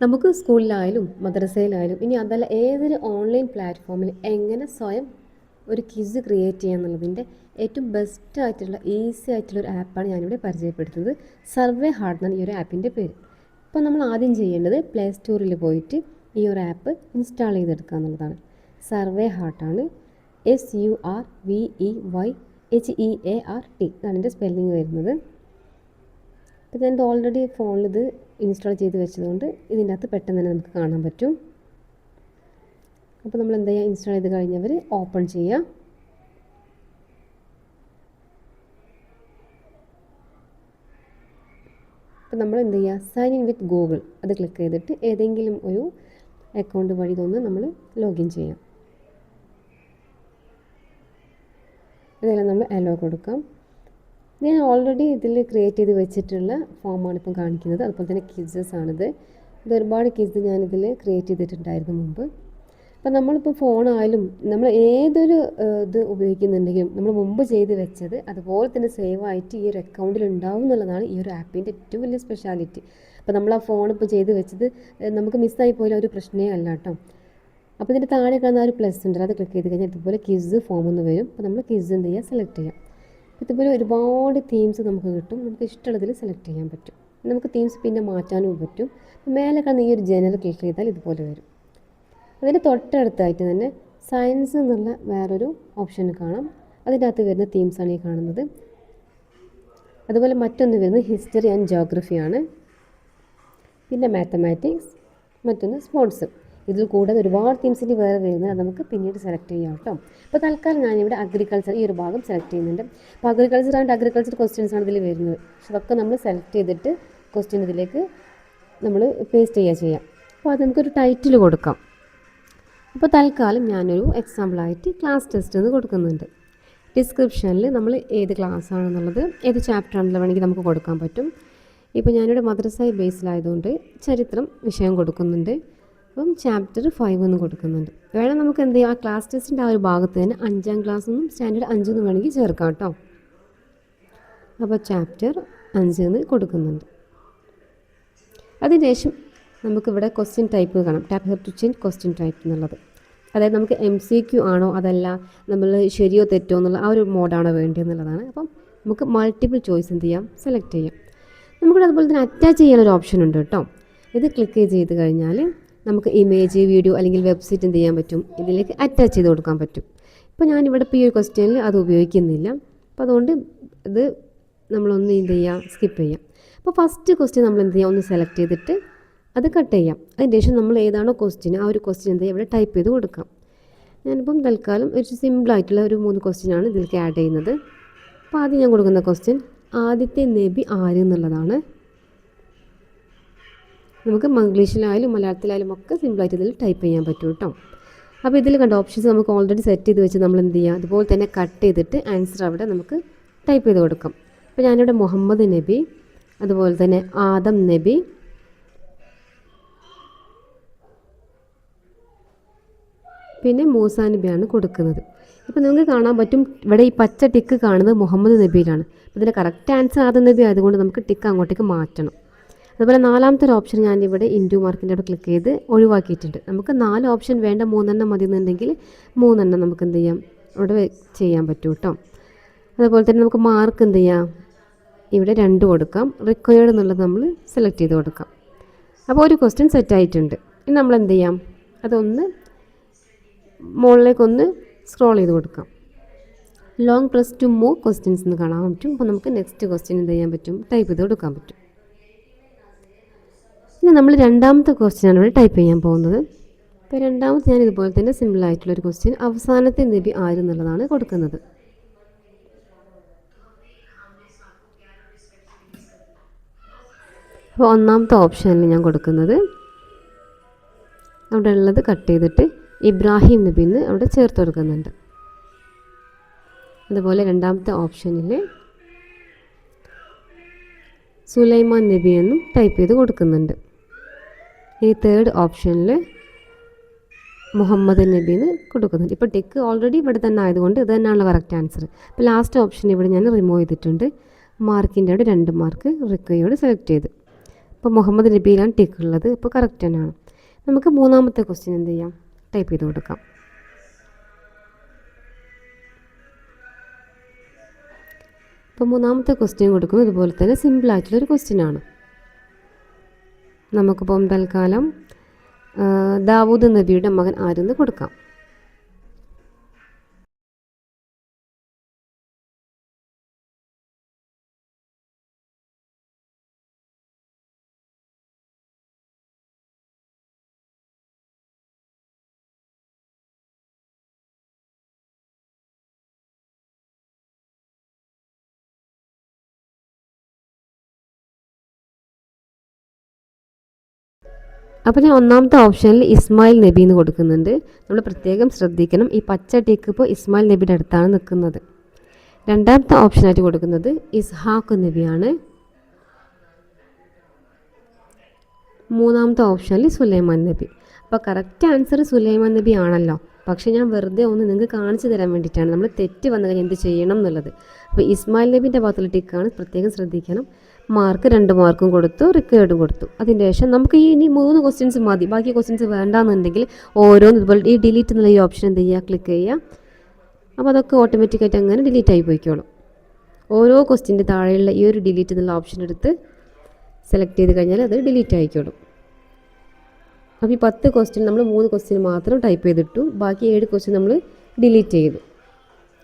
നമുക്ക് സ്കൂളിലായാലും മദ്രസയിലായാലും ഇനി അതല്ല ഏതൊരു ഓൺലൈൻ പ്ലാറ്റ്ഫോമിൽ എങ്ങനെ സ്വയം ഒരു ക്വിസ് ക്രിയേറ്റ് ചെയ്യുക എന്നുള്ളതിന്റെ ഏറ്റവും ബെസ്റ്റ് ആയിട്ടുള്ള ഈസി ആയിട്ടുള്ള ഒരു ആപ്പാണ് ഞാനിവിടെ പരിചയപ്പെടുത്തുന്നത്. സർവേ ഹാർഡ് എന്നാണ് ഈ ഒരു ആപ്പിന്റെ പേര്. അപ്പോൾ നമ്മൾ ആദ്യം ചെയ്യേണ്ടത് പ്ലേ സ്റ്റോറിൽ പോയിട്ട് ഈ ഒരു ആപ്പ് ഇൻസ്റ്റാൾ ചെയ്തെടുക്കുക എന്നുള്ളതാണ്. Survey ഹാർട്ടാണ് S U R V E Y H E A R T ഇതാണ് എന്റെ സ്പെല്ലിങ് വരുന്നത്. അപ്പോൾ ഞാൻ ഓൾറെഡി ഫോണിൽ ഇത് ഇൻസ്റ്റാൾ ചെയ്ത് വെച്ചതുകൊണ്ട് ഇതിന്റെ അകത്ത് പെട്ടെന്ന് തന്നെ നമുക്ക് കാണാൻ പറ്റും. അപ്പോൾ നമ്മൾ എന്താ ചെയ്യുക? ഇൻസ്റ്റാൾ ചെയ്ത് കഴിഞ്ഞവർ ഓപ്പൺ ചെയ്യുക. അപ്പോൾ നമ്മൾ എന്ത് ചെയ്യുക? സൈൻ ഇൻ വിത്ത് ഗൂഗിൾ അത് ക്ലിക്ക് ചെയ്തിട്ട് ഏതെങ്കിലും ഒരു അക്കൗണ്ട് വഴി തോന്നുന്നു നമ്മൾ ലോഗിൻ ചെയ്യാം. ഇതെല്ലാം നമ്മൾ അലോ കൊടുക്കാം. ഞാൻ ഓൾറെഡി ഇതിൽ ക്രിയേറ്റ് ചെയ്ത് വെച്ചിട്ടുള്ള ഫോമാണ് ഇപ്പം കാണിക്കുന്നത്. അതുപോലെ തന്നെ കിസസ് ആണിത്. ഇത് ഒരുപാട് കിസ് ഞാനിതിൽ ക്രിയേറ്റ് ചെയ്തിട്ടുണ്ടായിരുന്നു മുമ്പ്. അപ്പം നമ്മളിപ്പോൾ ഫോണായാലും നമ്മൾ ഏതൊരു ഇത് ഉപയോഗിക്കുന്നുണ്ടെങ്കിലും നമ്മൾ മുമ്പ് ചെയ്ത് വെച്ചത് അതുപോലെ തന്നെ സേവ് ആയിട്ട് ഈ ഒരു അക്കൗണ്ടിൽ ഉണ്ടാവും എന്നുള്ളതാണ് ഈ ഒരു ആപ്പിന്റെ ഏറ്റവും വലിയ സ്പെഷ്യാലിറ്റി അപ്പോൾ നമ്മൾ ആ ഫോൺ ഇപ്പോൾ ചെയ്ത് വെച്ചത് നമുക്ക് മിസ്സായി പോയാൽ ഒരു പ്രശ്നമേ അല്ല കേട്ടോ. അപ്പോൾ ഇതിന്റെ താഴെ കാണുന്ന ഒരു പ്ലസ് ഉണ്ട് അത് ക്ലിക്ക് ചെയ്ത് കഴിഞ്ഞാൽ ഇതുപോലെ കിസ് ഫോം എന്ന് വരും. അപ്പോൾ നമ്മൾ കിസ് എന്ത് ചെയ്യുക? സെലക്ട് ചെയ്യാം ഇതുപോലെ ഒരുപാട് തീംസ് നമുക്ക് കിട്ടും. നമുക്ക് ഇഷ്ടമുള്ളതിൽ സെലക്ട് ചെയ്യാൻ പറ്റും. നമുക്ക് തീംസ് പിന്നെ മാറ്റാനും പറ്റും. മേലെ കാണുന്ന ഈ ഒരു ജനറൽ ക്ലിക്ക് ചെയ്താൽ ഇതുപോലെ വരും. അതിന്റെ തൊട്ടടുത്തായിട്ട് തന്നെ സയൻസ് എന്നുള്ള വേറൊരു ഓപ്ഷൻ കാണാം. അതിന്റെ അകത്ത് വരുന്ന തീംസാണ് ഈ കാണുന്നത്. അതുപോലെ മറ്റൊന്ന് വരുന്നത് ഹിസ്റ്ററി ആൻഡ് ജോഗ്രഫിയാണ് പിന്നെ മാത്തമാറ്റിക്സ് മറ്റൊന്ന് സ്പോർട്സ് ഇതിൽ കൂടാതെ ഒരുപാട് തീംസിന്റെ വേറെ വരുന്നത് അത് നമുക്ക് പിന്നീട് സെലക്ട് ചെയ്യാം കേട്ടോ. അപ്പോൾ തൽക്കാലം ഞാനിവിടെ അഗ്രികൾച്ചർ ഈ ഒരു ഭാഗം സെലക്ട് ചെയ്യുന്നുണ്ട്. അപ്പോൾ അഗ്രികൾച്ചർ ആൻഡ് അഗ്രികൾച്ചർ ക്വസ്റ്റ്യൻസ് ആണ് ഇതിൽ വരുന്നത്. പക്ഷെ അതൊക്കെ നമ്മൾ സെലക്ട് ചെയ്തിട്ട് ക്വസ്റ്റ്യൻ ഇതിലേക്ക് നമ്മൾ പേസ്റ്റ് ചെയ്യുക ചെയ്യാം. അപ്പോൾ അത് നമുക്കൊരു ടൈറ്റിൽ കൊടുക്കാം. അപ്പോൾ തൽക്കാലം ഞാനൊരു എക്സാമ്പിളായിട്ട് ക്ലാസ് ടെസ്റ്റ് എന്ന് കൊടുക്കുന്നുണ്ട്. ഡിസ്ക്രിപ്ഷനിൽ നമ്മൾ ഏത് ക്ലാസ് ആണെന്നുള്ളത് ഏത് ചാപ്റ്റർ ആണെന്നുള്ള വേണമെങ്കിൽ നമുക്ക് കൊടുക്കാൻ പറ്റും. ഇപ്പോൾ ഞാനിവിടെ മദ്രസായി ബേസിലായതുകൊണ്ട് ചരിത്രം വിഷയം കൊടുക്കുന്നുണ്ട്. അപ്പം ചാപ്റ്റർ ഫൈവ് എന്ന് കൊടുക്കുന്നുണ്ട്. വേണം നമുക്ക് എന്ത് ചെയ്യാം? ആ ക്ലാസ് ടെസ്റ്റിന്റെ ആ ഒരു ഭാഗത്ത് തന്നെ അഞ്ചാം ക്ലാസ് ഒന്നും സ്റ്റാൻഡേർഡ് അഞ്ച് എന്ന് വേണമെങ്കിൽ ചേർക്കാം കേട്ടോ. അപ്പോൾ ചാപ്റ്റർ അഞ്ച് എന്ന് കൊടുക്കുന്നുണ്ട്. അതിനുശേഷം നമുക്കിവിടെ ക്വസ്റ്റ്യൻ ടൈപ്പ് കാണാം. Tap to change question type എന്നുള്ളത്. അതായത് നമുക്ക് എം സി ക്യു ആണോ അതല്ല നമ്മൾ ശരിയോ തെറ്റോ എന്നുള്ള ആ ഒരു മോഡാണോ വേണ്ടതെന്നുള്ളതാണ് അപ്പം നമുക്ക് മൾട്ടിപ്പിൾ ചോയ്സ് എന്ത് ചെയ്യാം? സെലക്ട് ചെയ്യാം. നമുക്കിവിടെ അതുപോലെ തന്നെ അറ്റാച്ച് ചെയ്യാനൊരു ഓപ്ഷൻ ഉണ്ട് കേട്ടോ. ഇത് ക്ലിക്ക് ചെയ്ത് കഴിഞ്ഞാൽ നമുക്ക് ഇമേജ് വീഡിയോ അല്ലെങ്കിൽ വെബ്സൈറ്റ് എന്ത് ചെയ്യാൻ പറ്റും? ഇതിലേക്ക് അറ്റാച്ച് ചെയ്ത് കൊടുക്കാൻ പറ്റും. ഇപ്പോൾ ഞാനിവിടെ ഇപ്പോൾ ഈ ഒരു ക്വസ്റ്റ്യനിൽ അത് ഉപയോഗിക്കുന്നില്ല. അപ്പോൾ അതുകൊണ്ട് ഇത് നമ്മളൊന്ന് എന്ത് ചെയ്യുക സ്കിപ്പ് ചെയ്യാം. അപ്പോൾ ഫസ്റ്റ് ക്വസ്റ്റ്യൻ നമ്മൾ എന്ത് ചെയ്യുക ഒന്ന് സെലക്ട് ചെയ്തിട്ട് അത് കട്ട് ചെയ്യാം. അതിന് ശേഷം നമ്മൾ ഏതാണോ ക്വസ്റ്റ്യൻ ആ ഒരു ക്വസ്റ്റ്യൻ എന്ത് ഇവിടെ ടൈപ്പ് ചെയ്ത് കൊടുക്കാം. ഞാനിപ്പം തൽക്കാലം ഒരു സിമ്പിളായിട്ടുള്ള ഒരു മൂന്ന് ക്വസ്റ്റ്യനാണ് ഇതിലേക്ക് ആഡ് ചെയ്യുന്നത്. അപ്പോൾ ആദ്യം ഞാൻ കൊടുക്കുന്ന ക്വസ്റ്റ്യൻ ആദ്യത്തെ നബി ആര് എന്നുള്ളതാണ്. നമുക്ക് മംഗ്ലീഷിലായാലും മലയാളത്തിലായാലും ഒക്കെ സിമ്പിളായിട്ട് ഇതിൽ ടൈപ്പ് ചെയ്യാൻ പറ്റും കേട്ടോ അപ്പോൾ ഇതിൽ കണ്ട ഓപ്ഷൻസ് നമുക്ക് ഓൾറെഡി സെറ്റ് ചെയ്ത് വെച്ച് നമ്മൾ എന്ത് ചെയ്യുക അതുപോലെ തന്നെ കട്ട് ചെയ്തിട്ട് ആൻസർ അവിടെ നമുക്ക് ടൈപ്പ് ചെയ്ത് കൊടുക്കാം. അപ്പോൾ ഞാനിവിടെ മുഹമ്മദ് നബി അതുപോലെ തന്നെ ആദം നബി പിന്നെ മൂസാ നബിയാണ് കൊടുക്കുന്നത്. ഇപ്പോൾ നിങ്ങൾക്ക് കാണാൻ പറ്റും ഇവിടെ ഈ പച്ച ടിക്ക് കാണുന്നത് മുഹമ്മദ് നബിയിലാണ്. ഇതിന്റെ കറക്റ്റ് ആൻസർ ആദം നബി ആയതുകൊണ്ട് നമുക്ക് ടിക്ക് അങ്ങോട്ടേക്ക് മാറ്റണം. അതുപോലെ നാലാമത്തെ ഒരു ഓപ്ഷൻ ഞാനിവിടെ ഇവിടെ ഇന്റു മാർക്കിന്റെ അവിടെ ക്ലിക്ക് ചെയ്ത് ഒഴിവാക്കിയിട്ടുണ്ട്. നമുക്ക് നാല് ഓപ്ഷൻ വേണ്ട മൂന്നെണ്ണം മതി എന്നുണ്ടെങ്കിൽ മൂന്നെണ്ണം നമുക്ക് എന്ത് ചെയ്യാം? അവിടെ ചെയ്യാൻ പറ്റും കേട്ടോ അതുപോലെ തന്നെ നമുക്ക് മാർക്ക് എന്ത് ചെയ്യാം? ഇവിടെ രണ്ട് കൊടുക്കാം. റിക്വയർഡ് എന്നുള്ളത് നമ്മൾ സെലക്ട് ചെയ്ത് കൊടുക്കാം. അപ്പോൾ ഒരു ക്വസ്റ്റ്യൻ സെറ്റ് ആയിട്ടുണ്ട്. ഇനി നമ്മൾ എന്ത് ചെയ്യാം? അതൊന്ന് മുകളിലേക്കൊന്ന് സ്ക്രോൾ ചെയ്ത് കൊടുക്കാം. Long press to move questions എന്ന് കാണാൻ പറ്റും. അപ്പോൾ നമുക്ക് നെക്സ്റ്റ് ക്വസ്റ്റ്യൻ എന്ത് ചെയ്യാൻ പറ്റും? ടൈപ്പ് ചെയ്ത് കൊടുക്കാൻ പറ്റും. ഇനി നമ്മൾ രണ്ടാമത്തെ ക്വസ്റ്റ്യനാണ് ഇവിടെ ടൈപ്പ് ചെയ്യാൻ പോകുന്നത്. അപ്പോൾ രണ്ടാമത്തെ ഞാൻ ഇതുപോലെ തന്നെ സിമ്പിളായിട്ടുള്ളൊരു ക്വസ്റ്റ്യൻ അവസാനത്തെ നബി ആര് എന്നുള്ളതാണ് കൊടുക്കുന്നത്. അപ്പോൾ ഒന്നാമത്തെ ഓപ്ഷനിൽ ഞാൻ കൊടുക്കുന്നത്. അവിടെ ഉള്ളത് കട്ട് ചെയ്തിട്ട് ഇബ്രാഹിം നബിന്ന് അവിടെ ചേർത്ത് കൊടുക്കുന്നുണ്ട്. അതുപോലെ രണ്ടാമത്തെ ഓപ്ഷനിൽ സുലൈമാൻ നബി എന്നും ടൈപ്പ് ചെയ്ത് കൊടുക്കുന്നുണ്ട്. ഈ തേർഡ് ഓപ്ഷനിൽ മുഹമ്മദ് നബീന്ന് കൊടുക്കുന്നുണ്ട്. ഇപ്പോൾ ടിക്ക് ഓൾറെഡി ഇവിടെ തന്നെ ആയതുകൊണ്ട് ഇത് തന്നെയാണല്ലോ കറക്റ്റ് ആൻസർ അപ്പോൾ ലാസ്റ്റ് ഓപ്ഷൻ ഇവിടെ ഞാൻ റിമൂവ് ചെയ്തിട്ടുണ്ട്. മാർക്കിന്റെ അവിടെ രണ്ട് മാർക്ക് റിക്കയോട് സെലക്ട് ചെയ്ത്. അപ്പോൾ മുഹമ്മദ് നബീലാണ് ടിക്ക് ഉള്ളത്. അപ്പോൾ കറക്റ്റ് തന്നെയാണ്. നമുക്ക് മൂന്നാമത്തെ ക്വസ്റ്റ്യൻ എന്ത് ചെയ്യാം? ടൈപ്പ് ചെയ്ത് കൊടുക്കാം. അപ്പോൾ മൂന്നാമത്തെ ക്വസ്റ്റ്യൻ കൊടുക്കുന്നത് ഇതുപോലെ തന്നെ സിമ്പിളായിട്ടുള്ളൊരു ക്വസ്റ്റ്യൻ ആണ്. നമുക്കിപ്പം തൽക്കാലം ദാവൂദ് നബിയുടെ മകൻ ആരെന്ന് കൊടുക്കാം. അപ്പോൾ ഞാൻ ഒന്നാമത്തെ ഓപ്ഷനിൽ ഇസ്മായിൽ നബി എന്ന് കൊടുക്കുന്നുണ്ട്. നമ്മൾ പ്രത്യേകം ശ്രദ്ധിക്കണം. ഈ പച്ച ടീക്ക് ഇപ്പോൾ ഇസ്മായിൽ നബിയുടെ അടുത്താണ് നിൽക്കുന്നത്. രണ്ടാമത്തെ ഓപ്ഷനായിട്ട് കൊടുക്കുന്നത് ഇസ്ഹാഖ് നബിയാണ്. മൂന്നാമത്തെ ഓപ്ഷനിൽ സുലൈമാൻ നബി. അപ്പോൾ കറക്റ്റ് ആൻസർ സുലൈമാൻ നബി ആണല്ലോ. പക്ഷേ ഞാൻ വെറുതെ ഒന്ന് നിങ്ങൾക്ക് കാണിച്ചു തരാൻ വേണ്ടിയിട്ടാണ്. നമ്മൾ തെറ്റ് വന്നു കഴിഞ്ഞാൽ എന്ത് ചെയ്യണം എന്നുള്ളത്. അപ്പോൾ ഇസ്മായിൽ നബീന്റെ ഭാഗത്തുള്ള ടിക്കാണ് പ്രത്യേകം ശ്രദ്ധിക്കണം. മാർക്ക് രണ്ട് മാർക്കും കൊടുത്തു റിക്കേർഡും കൊടുത്തു. അതിന്റെ ശേഷം നമുക്ക് ഈ ഇനി മൂന്ന് ക്വസ്റ്റ്യൻസ് മതി. ബാക്കി ക്വസ്റ്റ്യൻസ് വേണ്ടാന്നുണ്ടെങ്കിൽ ഓരോന്ന് ഇതുപോലെ ഈ ഡിലീറ്റ് എന്നുള്ള ഈ ഓപ്ഷൻ എന്ത് ചെയ്യുക? ക്ലിക്ക് ചെയ്യുക. അപ്പോൾ അതൊക്കെ ഓട്ടോമാറ്റിക്കായിട്ട് അങ്ങനെ ഡിലീറ്റ് ആയി പോയിക്കോളും. ഓരോ ക്വസ്റ്റ്യന്റെ താഴെയുള്ള ഈ ഒരു ഡിലീറ്റ് എന്നുള്ള ഓപ്ഷൻ എടുത്ത് സെലക്ട് ചെയ്ത് കഴിഞ്ഞാൽ അത് ഡിലീറ്റ് ആയിക്കോളും. അപ്പോൾ ഈ പത്ത് ക്വസ്റ്റ്യൻ നമ്മൾ മൂന്ന് ക്വസ്റ്റ്യൻ മാത്രം ടൈപ്പ് ചെയ്തിട്ടു. ബാക്കി ഏഴ് ക്വസ്റ്റ്യൻ നമ്മൾ ഡിലീറ്റ് ചെയ്തു.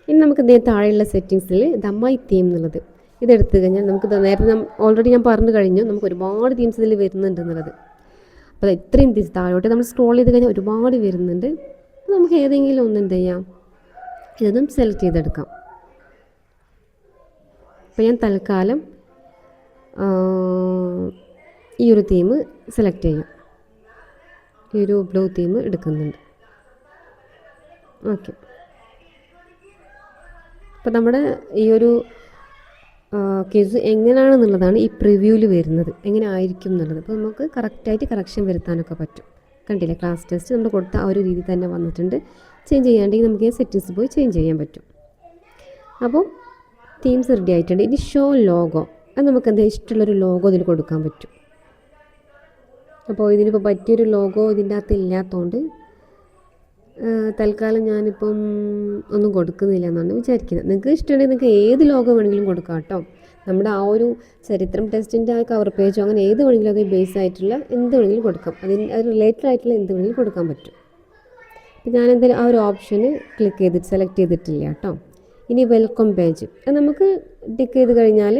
ഇനി നമുക്ക് ഇതേ താഴെയുള്ള സെറ്റിങ്സിൽ ദമ്മായി തീം എന്നുള്ളത്. ഇതെടുത്തു കഴിഞ്ഞാൽ നമുക്ക് നേരത്തെ ഓൾറെഡി ഞാൻ പറഞ്ഞു കഴിഞ്ഞു. നമുക്ക് ഒരുപാട് തീംസ് ഇതിൽ വരുന്നുണ്ട് എന്നുള്ളത്. അപ്പോൾ ഇത്രയും തീംസ് താഴോട്ട് നമ്മൾ സ്ക്രോൾ ചെയ്ത് കഴിഞ്ഞാൽ ഒരുപാട് വരുന്നുണ്ട്. നമുക്ക് ഏതെങ്കിലും ഒന്ന് എന്ത് ചെയ്യാം? ഇതൊന്നും സെലക്ട് ചെയ്തെടുക്കാം. അപ്പോൾ ഞാൻ തൽക്കാലം ഈ ഒരു തീം സെലക്ട് ചെയ്യാം. ഈ ഒരു ബ്ലൂ തീം എടുക്കുന്നുണ്ട്. ഓക്കെ അപ്പോൾ നമ്മുടെ ഈ ഒരു കേസ് എങ്ങനെയാണെന്നുള്ളതാണ് ഈ പ്രിവ്യൂവിൽ വരുന്നത്. എങ്ങനെ ആയിരിക്കും എന്നുള്ളത്. അപ്പോൾ നമുക്ക് കറക്റ്റായിട്ട് കറക്ഷൻ വരുത്താനൊക്കെ പറ്റും. കണ്ടില്ലേ? ക്ലാസ് ടെസ്റ്റ് നമ്മൾ കൊടുത്ത ആ ഒരു രീതി തന്നെ വന്നിട്ടുണ്ട്. ചേഞ്ച് ചെയ്യാണ്ടെങ്കിൽ നമുക്ക് സെറ്റിങ്സ് പോയി ചേഞ്ച് ചെയ്യാൻ പറ്റും. അപ്പോൾ തീംസ് റെഡി ആയിട്ടുണ്ട്. ഇനി ഷോ ലോഗോ അത് നമുക്ക് എന്താ ഇഷ്ടമുള്ളൊരു ലോഗോ ഇതിൽ കൊടുക്കാൻ പറ്റും. അപ്പോൾ ഇതിനിപ്പോൾ പറ്റിയൊരു ലോഗോ ഇതിന്റെ അകത്ത് ഇല്ലാത്തതുകൊണ്ട് തൽക്കാലം ഞാനിപ്പം ഒന്നും കൊടുക്കുന്നില്ല എന്നാണ് വിചാരിക്കുന്നത്. നിങ്ങൾക്ക് ഇഷ്ടമുണ്ടെങ്കിൽ നിങ്ങൾക്ക് ഏത് ലോഗോ വേണമെങ്കിലും കൊടുക്കാം കേട്ടോ. നമ്മുടെ ആ ഒരു ചരിത്രം ടെസ്റ്റിന്റെ ആ കവർ പേജോ അങ്ങനെ ഏത് വേണമെങ്കിലും അത് ബേസ് ആയിട്ടുള്ള എന്ത് വേണമെങ്കിലും കൊടുക്കാം. അതിന് അത് റിലേറ്റഡ് ആയിട്ടുള്ള എന്ത് വേണമെങ്കിലും കൊടുക്കാൻ പറ്റും. അപ്പോൾ ഞാൻ എന്തായാലും ആ ഒരു ഓപ്ഷന് ക്ലിക്ക് ചെയ്തിട്ട് സെലക്ട് ചെയ്തിട്ടില്ല കേട്ടോ. ഇനി വെൽക്കം പേജ് അത് നമുക്ക് ടിക്ക് ചെയ്ത് കഴിഞ്ഞാൽ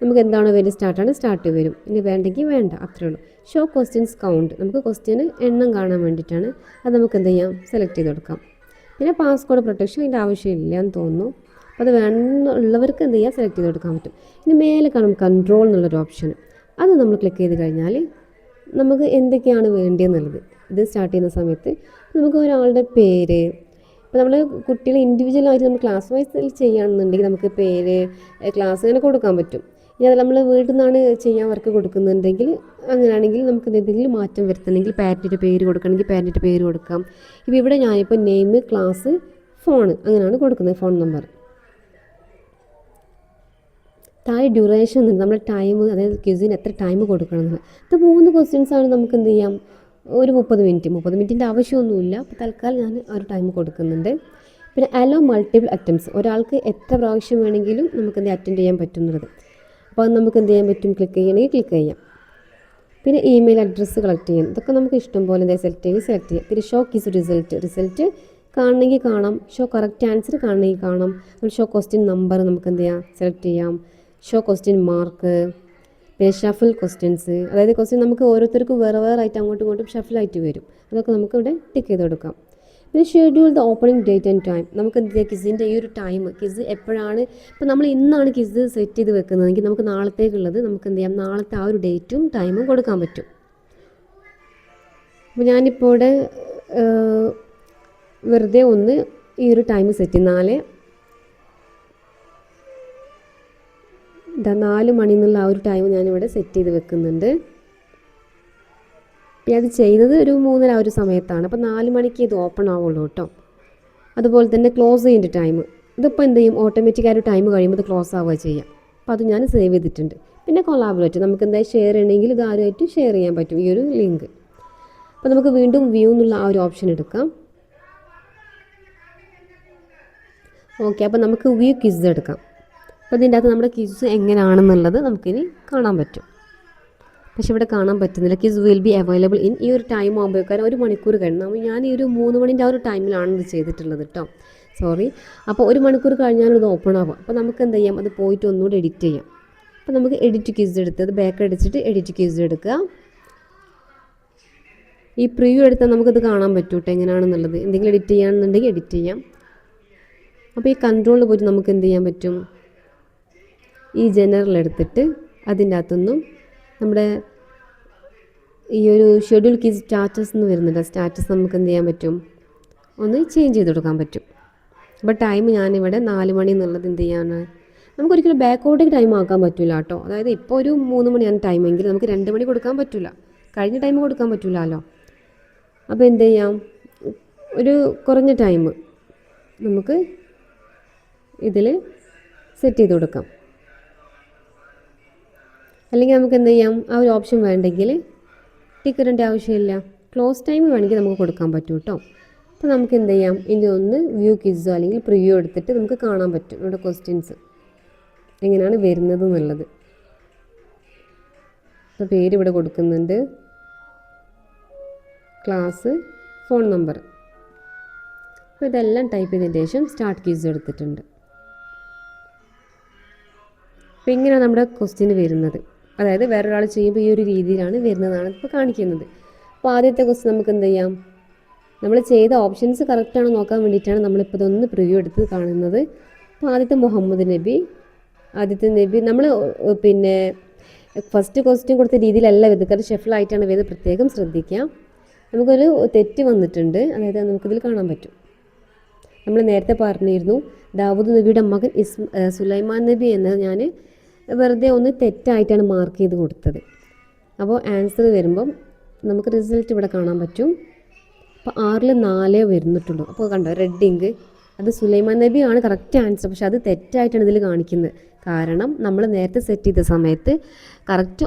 നമുക്ക് എന്താണോ വരും സ്റ്റാർട്ടാണ് സ്റ്റാർട്ട് വരും. ഇനി വേണ്ടെങ്കിൽ വേണ്ട. അത്രേ ഉള്ളൂ. ഷോ ക്വസ്റ്റ്യൻസ് കൗണ്ട് നമുക്ക് ക്വസ്റ്റ്യന് എണ്ണം കാണാൻ വേണ്ടിയിട്ടാണ് അത് നമുക്ക് എന്ത് ചെയ്യാം? സെലക്ട് ചെയ്ത് കൊടുക്കാം. പിന്നെ പാസ്കോഡ് പ്രൊട്ടക്ഷൻ അതിന്റെ ആവശ്യമില്ല എന്ന് തോന്നുന്നു. അപ്പോൾ അത് വേണമെന്നുള്ളവർക്ക് എന്ത് ചെയ്യാം? സെലക്ട് ചെയ്ത് കൊടുക്കാൻ പറ്റും. ഇനി മേലെ കാണും കൺട്രോൾ എന്നുള്ളൊരു ഓപ്ഷൻ അത് നമ്മൾ ക്ലിക്ക് ചെയ്ത് കഴിഞ്ഞാൽ നമുക്ക് എന്തൊക്കെയാണ് വേണ്ടതെന്നുള്ളത് ഇത് സ്റ്റാർട്ട് ചെയ്യുന്ന സമയത്ത് നമുക്ക് ഒരാളുടെ പേര് ഇപ്പോൾ നമ്മൾ കുട്ടികളെ ഇൻഡിവിജ്വലായിട്ട് നമ്മൾ ക്ലാസ് വൈസ് ചെയ്യുകയാണെന്നുണ്ടെങ്കിൽ നമുക്ക് പേര് ക്ലാസ് അങ്ങനെ കൊടുക്കാൻ പറ്റും. ഇനി അത് നമ്മൾ വീട്ടിൽ നിന്നാണ് ചെയ്യാൻ വർക്ക് കൊടുക്കുന്നുണ്ടെങ്കിൽ അങ്ങനെയാണെങ്കിൽ നമുക്ക് എന്തെങ്കിലും മാറ്റം വരുത്തണമെങ്കിൽ പാരന്റിന്റെ പേര് കൊടുക്കണമെങ്കിൽ പാരന്റിന്റെ പേര് കൊടുക്കാം. ഇപ്പോൾ ഇവിടെ ഞാനിപ്പോൾ നെയിം ക്ലാസ് ഫോൺ അങ്ങനെയാണ് കൊടുക്കുന്നത് ഫോൺ നമ്പർ. താഴെ ഡ്യൂറേഷൻ എന്നുണ്ട് നമ്മൾ ടൈം അതായത് ക്യൂസിന് എത്ര ടൈം കൊടുക്കണം എന്നുള്ളത് ഇത് മൂന്ന് ക്വസ്റ്റ്യൻസ് ആണ് നമുക്ക് എന്ത് ചെയ്യാം? ഒരു മുപ്പത് മിനിറ്റ് മുപ്പത് മിനിറ്റിന്റെ ആവശ്യമൊന്നുമില്ല. അപ്പോൾ തൽക്കാലം ഞാൻ ആ ഒരു ടൈം കൊടുക്കുന്നുണ്ട്. പിന്നെ അലോ മൾട്ടിപ്പിൾ അറ്റംപ്റ്റ്സ് ഒരാൾക്ക് എത്ര പ്രാവശ്യം വേണമെങ്കിലും നമുക്ക് എന്ത് അറ്റൻഡ് ചെയ്യാൻ പറ്റുന്നത്. അപ്പോൾ അത് നമുക്ക് എന്ത് ചെയ്യാൻ പറ്റും? ക്ലിക്ക് ചെയ്യണമെങ്കിൽ ക്ലിക്ക് ചെയ്യാം. പിന്നെ ഇമെയിൽ അഡ്രസ്സ് കളക്ട് ചെയ്യാം ഇതൊക്കെ നമുക്ക് ഇഷ്ടം പോലെ എന്താ സെലക്ട് ചെയ്ത് സെലക്ട് ചെയ്യാം. പിന്നെ ഷോ കിസ് റിസൾട്ട് റിസൾട്ട് കാണണമെങ്കിൽ കാണാം. ഷോ കറക്റ്റ് ആൻസർ കാണണമെങ്കിൽ കാണാം. ഷോ ക്വസ്റ്റ്യൻ നമ്പർ നമുക്ക് എന്ത് ചെയ്യാം? സെലക്ട് ചെയ്യാം. ഷോ ക്വസ്റ്റ്യൻ മാർക്ക് പിന്നെ ഷഫിൾ ക്വസ്റ്റ്യൻസ് അതായത് ക്വസ്റ്റ്യൻ നമുക്ക് ഓരോരുത്തർക്കും വേറെ വേറെ ആയിട്ട് അങ്ങോട്ടും ഇങ്ങോട്ടും ഷഫിളായിട്ട് വരും. അതൊക്കെ നമുക്ക് ഇവിടെ ടിക്ക് ചെയ്ത് കൊടുക്കാം. പിന്നെ schedule the opening date and time നമുക്ക് എന്ത് ചെയ്യാം? കിസിന്റെ ഈ ഒരു ടൈം കിസ് എപ്പോഴാണ്? ഇപ്പോൾ നമ്മൾ ഇന്നാണ് കിസ് സെറ്റ് ചെയ്ത് വെക്കുന്നതെങ്കിൽ നമുക്ക് നാളത്തേക്കുള്ളത് നമുക്ക് എന്ത് ചെയ്യാം? നാളത്തെ ആ ഒരു ഡേറ്റും ടൈമും കൊടുക്കാൻ പറ്റും. അപ്പോൾ ഞാനിപ്പോൾ ഇവിടെ വെറുതെ ഒന്ന് ഈ ഒരു ടൈം സെറ്റ് നാല് ഇതാ നാല് മണി എന്നുള്ള ആ ഒരു ടൈം ഞാനിവിടെ സെറ്റ് ചെയ്ത് വെക്കുന്നുണ്ട്. പിന്നെ അത് ചെയ്യുന്നത് ഒരു മൂന്നര ഒരു സമയത്താണ്. അപ്പോൾ നാല് മണിക്ക് ഇത് ഓപ്പൺ ആവുള്ളൂ കേട്ടോ അതുപോലെ തന്നെ ക്ലോസ് ചെയ്യേണ്ട ടൈം ഇതിപ്പോൾ എന്ത് ചെയ്യും? ഓട്ടോമാറ്റിക്കായിട്ട് ടൈം കഴിയുമ്പോൾ ഇത് ക്ലോസ് ആവുക ചെയ്യാം. അപ്പോൾ അത് ഞാൻ സേവ് ചെയ്തിട്ടുണ്ട്. പിന്നെ കൊളാബറേറ്റ് നമുക്ക് എന്തായാലും ഷെയർ ചെയ്യണമെങ്കിൽ ഇത് ആരുമായിട്ട് ഷെയർ ചെയ്യാൻ പറ്റും. ഈ ഒരു ലിങ്ക് അപ്പോൾ നമുക്ക് വീണ്ടും വ്യൂ എന്നുള്ള ആ ഒരു ഓപ്ഷൻ എടുക്കാം. ഓക്കെ അപ്പോൾ നമുക്ക് വ്യൂ ക്വിസ് എടുക്കാം. അപ്പോൾ ഇതിന്റെ അകത്ത് നമ്മുടെ ക്വിസ് എങ്ങനെയാണെന്നുള്ളത് നമുക്കിനി കാണാൻ പറ്റും. പക്ഷെ ഇവിടെ കാണാൻ പറ്റുന്നില്ല. Quiz will be available in ഈ ഒരു ടൈം ആകുമ്പോൾ കാരണം ഒരു മണിക്കൂർ കഴിഞ്ഞു. ഞാൻ ഈ ഒരു മൂന്ന് മണിന്റെ ആ ഒരു ടൈമിലാണ് ഇത് ചെയ്തിട്ടുള്ളത് കേട്ടോ. സോറി അപ്പോൾ ഒരു മണിക്കൂർ കഴിഞ്ഞാലും ഇത് ഓപ്പൺ ആവാം അപ്പോൾ നമുക്ക് എന്ത് ചെയ്യാം? അത് പോയിട്ട് ഒന്നുകൂടി എഡിറ്റ് ചെയ്യാം. അപ്പോൾ നമുക്ക് എഡിറ്റ് കീസ് എടുത്ത് അത് ബാക്ക് അടിച്ചിട്ട് എഡിറ്റ് കീസ് എടുക്കുക. ഈ പ്രിവ്യൂ എടുത്താൽ നമുക്കത് കാണാൻ പറ്റൂട്ടോ എങ്ങനെയാണെന്നുള്ളത്. എന്തെങ്കിലും എഡിറ്റ് ചെയ്യാണെന്നുണ്ടെങ്കിൽ എഡിറ്റ് ചെയ്യാം. അപ്പോൾ ഈ കൺട്രോളിൽ പോയിട്ട് നമുക്ക് എന്ത് ചെയ്യാൻ പറ്റും? ഈ ജനറൽ എടുത്തിട്ട് അതിന്റെ അകത്തുനിന്നും നമ്മുടെ ഈ ഒരു ഷെഡ്യൂൾ കീ സ്റ്റാറ്റസ് എന്ന് വരുന്നുണ്ട് സ്റ്റാറ്റസ് നമുക്ക് എന്ത് ചെയ്യാൻ പറ്റും? ഒന്ന് ചേഞ്ച് ചെയ്ത് കൊടുക്കാൻ പറ്റും. അപ്പോൾ ടൈം ഞാനിവിടെ നാല് മണി എന്നുള്ളത് എന്ത് ചെയ്യാണ് നമുക്കൊരിക്കലും ബാക്കോട്ടേക്ക് ടൈം ആക്കാൻ പറ്റില്ല കേട്ടോ. അതായത് ഇപ്പോൾ ഒരു മൂന്ന് മണിയാണ് ടൈമെങ്കിൽ നമുക്ക് രണ്ട് മണി കൊടുക്കാൻ പറ്റില്ല കഴിഞ്ഞ ടൈം കൊടുക്കാൻ പറ്റില്ലല്ലോ അപ്പോൾ എന്ത് ചെയ്യാം? ഒരു കുറഞ്ഞ ടൈം നമുക്ക് ഇതിൽ സെറ്റ് ചെയ്ത് കൊടുക്കാം. അല്ലെങ്കിൽ നമുക്ക് എന്ത് ചെയ്യാം? ആ ഒരു ഓപ്ഷൻ വേണ്ടെങ്കിൽ ടിക്കറിന്റെ ആവശ്യമില്ല. ക്ലോസ് ടൈം വേണമെങ്കിൽ നമുക്ക് കൊടുക്കാൻ പറ്റും കേട്ടോ അപ്പോൾ നമുക്ക് എന്ത് ചെയ്യാം? ഇനി ഒന്ന് വ്യൂ ക്വിസോ അല്ലെങ്കിൽ പ്രിവ്യൂ എടുത്തിട്ട് നമുക്ക് കാണാൻ പറ്റും നമ്മുടെ ക്വസ്റ്റ്യൻസ് എങ്ങനെയാണ് വരുന്നത് എന്നുള്ളത്. അപ്പോൾ പേരിവിടെ കൊടുക്കുന്നുണ്ട്. ക്ലാസ് ഫോൺ നമ്പർ അപ്പോൾ ഇതെല്ലാം ടൈപ്പ് ചെയ്തതിന് ശേഷം സ്റ്റാർട്ട് ക്യൂസ് എടുത്തിട്ടുണ്ട്. അപ്പോൾ ഇങ്ങനെയാണ് നമ്മുടെ ക്വസ്റ്റ്യൻ വരുന്നത്. അതായത് വേറൊരാൾ ചെയ്യുമ്പോൾ ഈ ഒരു രീതിയിലാണ് വരുന്നതാണ് ഇപ്പോൾ കാണിക്കുന്നത്. അപ്പോൾ ആദ്യത്തെ ക്വസ്റ്റ്യൻ നമുക്ക് എന്ത് ചെയ്യാം? നമ്മൾ ചെയ്ത ഓപ്ഷൻസ് കറക്റ്റാണോ നോക്കാൻ വേണ്ടിയിട്ടാണ് നമ്മളിപ്പോൾ ഇതൊന്ന് പ്രിവ്യൂ എടുത്ത് കാണുന്നത്. അപ്പോൾ ആദ്യത്തെ മുഹമ്മദ് നബി ആദ്യത്തെ നബി നമ്മൾ പിന്നെ ഫസ്റ്റ് ക്വസ്റ്റ്യൻ കൊടുത്ത രീതിയിലല്ല വരുന്നത്. കാരണം ഷെഫിലായിട്ടാണ് വരുന്നത്. പ്രത്യേകം ശ്രദ്ധിക്കാം നമുക്കൊരു തെറ്റ് വന്നിട്ടുണ്ട്. അതായത് നമുക്കിതിൽ കാണാൻ പറ്റും. നമ്മൾ നേരത്തെ പറഞ്ഞിരുന്നു ദാവൂദ് നബിയുടെ മകൻ ഇസ് സുലൈമാൻ നബി എന്ന് ഞാൻ വെറുതെ ഒന്ന് തെറ്റായിട്ടാണ് മാർക്ക് ചെയ്ത് കൊടുത്തത്. അപ്പോൾ ആൻസർ വരുമ്പം നമുക്ക് റിസൾട്ട് ഇവിടെ കാണാൻ പറ്റും. അപ്പോൾ ആറിൽ നാലേ വരുന്നിട്ടുള്ളൂ. അപ്പോൾ കണ്ടോ റെഡ് ഇങ്ക് അത് സുലൈമാൻ നബിയാണ് കറക്റ്റ് ആൻസർ പക്ഷെ അത് തെറ്റായിട്ടാണ് ഇതിൽ കാണിക്കുന്നത്. കാരണം നമ്മൾ നേരത്തെ സെറ്റ് ചെയ്ത സമയത്ത് കറക്റ്റ്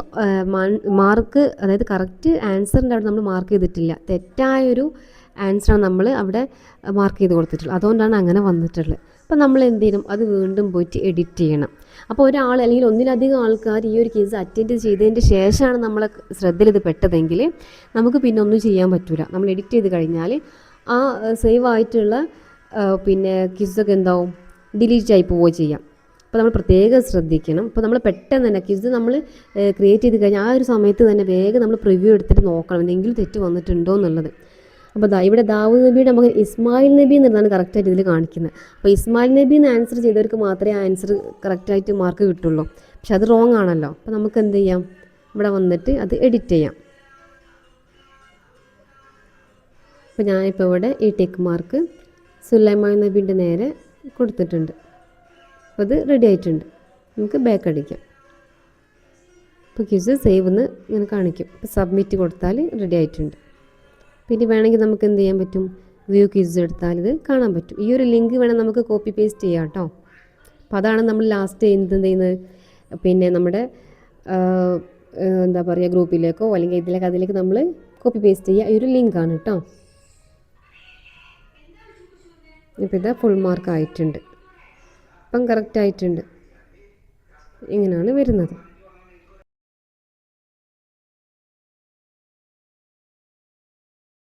മാർക്ക് അതായത് കറക്റ്റ് ആൻസറിന്റെ അവിടെ നമ്മൾ മാർക്ക് ചെയ്തിട്ടില്ല. തെറ്റായൊരു ആൻസറാണ് നമ്മൾ അവിടെ മാർക്ക് ചെയ്ത് കൊടുത്തിട്ടുള്ളത്. അതുകൊണ്ടാണ് അങ്ങനെ വന്നിട്ടുള്ളത്. അപ്പോൾ നമ്മൾ എന്ത് ചെയ്യണം? അത് വീണ്ടും പോയിട്ട് എഡിറ്റ് ചെയ്യണം. അപ്പോൾ ഒരാൾ അല്ലെങ്കിൽ ഒന്നിലധികം ആൾക്കാർ ഈ ഒരു കേസ് അറ്റൻഡ് ചെയ്തതിന്റെ ശേഷമാണ് നമ്മളെ ശ്രദ്ധയിൽ ഇത് പെട്ടതെങ്കിൽ നമുക്ക് പിന്നെ ഒന്നും ചെയ്യാൻ പറ്റില്ല നമ്മൾ എഡിറ്റ് ചെയ്ത് കഴിഞ്ഞാൽ ആ സേവ് ആയിട്ടുള്ള പിന്നെ കിസൊക്കെ എന്താവും? ഡിലീറ്റ് ആയി പോവുകയോ ചെയ്യാം. അപ്പോൾ നമ്മൾ പ്രത്യേകം ശ്രദ്ധിക്കണം. അപ്പോൾ നമ്മൾ പെട്ടെന്ന് തന്നെ കിസ് നമ്മൾ ക്രിയേറ്റ് ചെയ്ത് കഴിഞ്ഞാൽ ആ ഒരു സമയത്ത് തന്നെ വേഗം നമ്മൾ പ്രിവ്യൂ എടുത്തിട്ട് നോക്കണം. എന്തെങ്കിലും തെറ്റ് വന്നിട്ടുണ്ടോ എന്നുള്ളത്. അപ്പോൾ ദാ ഇവിടെ ദാവൂദ് നബിയുടെ മകൻ ഇസ്മായിൽ നബി എന്നുള്ളതാണ് കറക്റ്റായിട്ട് ഇതിൽ കാണിക്കുന്നത്. അപ്പോൾ ഇസ്മായിൽ നബി എന്ന് ആൻസർ ചെയ്തവർക്ക് മാത്രമേ ആൻസർ കറക്റ്റായിട്ട് മാർക്ക് കിട്ടുള്ളൂ. പക്ഷെ അത് റോങ് ആണല്ലോ. അപ്പോൾ നമുക്ക് എന്ത് ചെയ്യാം? ഇവിടെ വന്നിട്ട് അത് എഡിറ്റ് ചെയ്യാം. അപ്പോൾ ഞാനിപ്പോൾ ഇവിടെ ഈ ടെക്ക് മാർക്ക് സുലൈമാൻ നബീന്റെ നേരെ കൊടുത്തിട്ടുണ്ട്. അപ്പോൾ അത് റെഡി ആയിട്ടുണ്ട്. നമുക്ക് ബാക്ക് അടിക്കാം. അപ്പോൾ ക്യൂസ് സേവ് എന്ന് ഇങ്ങനെ കാണിക്കും. അപ്പോൾ സബ്മിറ്റ് കൊടുത്താൽ റെഡി ആയിട്ടുണ്ട്. പിന്നെ വേണമെങ്കിൽ നമുക്ക് എന്ത് ചെയ്യാൻ പറ്റും? വ്യൂ ക്യൂസ് എടുത്താൽ ഇത് കാണാൻ പറ്റും. ഈ ഒരു ലിങ്ക് വേണം നമുക്ക് കോപ്പി പേസ്റ്റ് ചെയ്യാം കേട്ടോ. അപ്പോൾ അതാണ് നമ്മൾ ലാസ്റ്റ് എന്ത് ചെയ്യുന്നത്? പിന്നെ നമ്മുടെ എന്താ പറയുക ഗ്രൂപ്പിലേക്കോ അല്ലെങ്കിൽ ഇതിലേക്ക് അതിലേക്ക് നമ്മൾ കോപ്പി പേസ്റ്റ് ചെയ്യുക. ഈ ഒരു ലിങ്കാണ് കേട്ടോ. ഇപ്പോൾ ഇതാ ഫുൾ മാർക്ക് ആയിട്ടുണ്ട്. ഇപ്പം കറക്റ്റ് ആയിട്ടുണ്ട്. ഇങ്ങനെയാണ് വരുന്നത്.